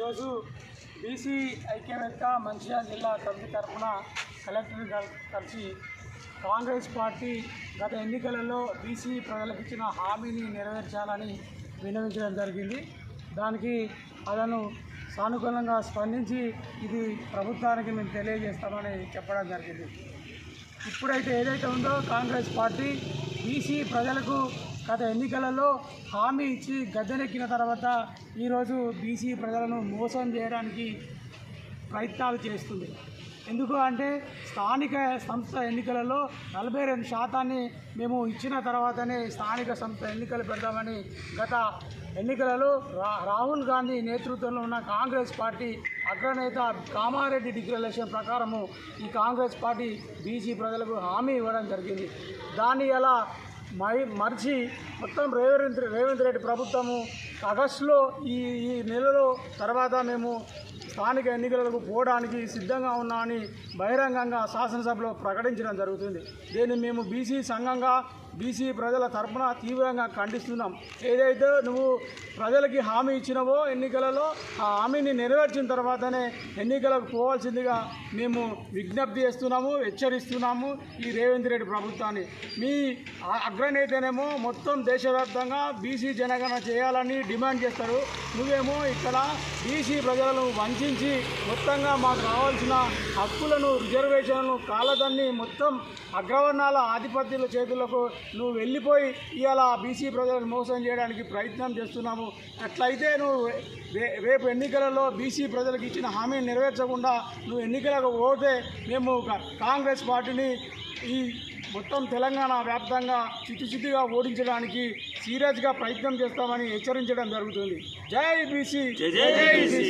ఈరోజు బీసీ ఐక్యవేత్త మంచిర్యాల జిల్లా కమిటీ తరఫున కలెక్టర్ కలిసి కాంగ్రెస్ పార్టీ గత ఎన్నికలలో బీసీ ప్రజలకు ఇచ్చిన హామీని నెరవేర్చాలని విన్నవించడం జరిగింది. దానికి అతను సానుకూలంగా స్పందించి ఇది ప్రభుత్వానికి మేము తెలియజేస్తామని చెప్పడం జరిగింది. ఇప్పుడైతే ఏదైతే ఉందో కాంగ్రెస్ పార్టీ బీసీ ప్రజలకు గత ఎన్నికలలో హామీ ఇచ్చి గద్దెనెక్కిన తర్వాత ఈరోజు బీసీ ప్రజలను మోసం చేయడానికి ప్రయత్నాలు చేస్తుంది. ఎందుకు అంటే స్థానిక సంస్థ ఎన్నికలలో నలభై రెండు శాతాన్ని మేము ఇచ్చిన తర్వాతనే స్థానిక సంస్థ ఎన్నికలు పెడదామని గత ఎన్నికలలో రా రాహుల్ గాంధీ నేతృత్వంలో ఉన్న కాంగ్రెస్ పార్టీ అగ్రనేత కామారెడ్డి డిక్లరేషన్ ప్రకారము ఈ కాంగ్రెస్ పార్టీ బీసీ ప్రజలకు హామీ ఇవ్వడం జరిగింది. దాన్ని ఎలా మై మర్చి మొత్తం రేవంత్ రేవంత్ రెడ్డి ప్రభుత్వము. ఆగస్టులో ఈ ఈ నెలలో తర్వాత మేము స్థానిక ఎన్నికలకు పోవడానికి సిద్ధంగా ఉన్నామని బహిరంగంగా శాసనసభలో ప్రకటించడం జరుగుతుంది. దీన్ని మేము బీసీ సంఘంగా బీసీ ప్రజల తరఫున తీవ్రంగా ఖండిస్తున్నాం. ఏదైతే నువ్వు ప్రజలకి హామీ ఇచ్చినవో ఎన్నికలలో ఆ హామీని నెరవేర్చిన తర్వాతనే ఎన్నికలకు పోవాల్సిందిగా మేము విజ్ఞప్తి చేస్తున్నాము హెచ్చరిస్తున్నాము ఈ రేవంత్ రెడ్డి ప్రభుత్వాన్ని. మీ అగ్రనేతనేమో మొత్తం దేశవ్యాప్తంగా బీసీ జనగణన చేయాలని డిమాండ్ చేస్తారు. నువ్వేమో ఇక్కడ బీసీ ప్రజలను వంచ మొత్తంగా మాకు కావాల్సిన హక్కులను రిజర్వేషన్లను కాలదన్ని మొత్తం అగ్రవర్ణాల ఆధిపత్యుల చేతులకు నువ్వు వెళ్ళిపోయి ఇవాళ బీసీ ప్రజలను మోసం చేయడానికి ప్రయత్నం చేస్తున్నాము అట్లయితే నువ్వు రేపు ఎన్నికలలో బీసీ ప్రజలకు ఇచ్చిన హామీని నెరవేర్చకుండా నువ్వు ఎన్నికలకు పోతే మేము కాంగ్రెస్ పార్టీని ఈ మొత్తం తెలంగాణ వ్యాప్తంగా చిత్తుచిత్తుగా ఓడించడానికి సీరియస్గా ప్రయత్నం చేస్తామని హెచ్చరించడం జరుగుతుంది. జై బీసీ! జై బీసీ!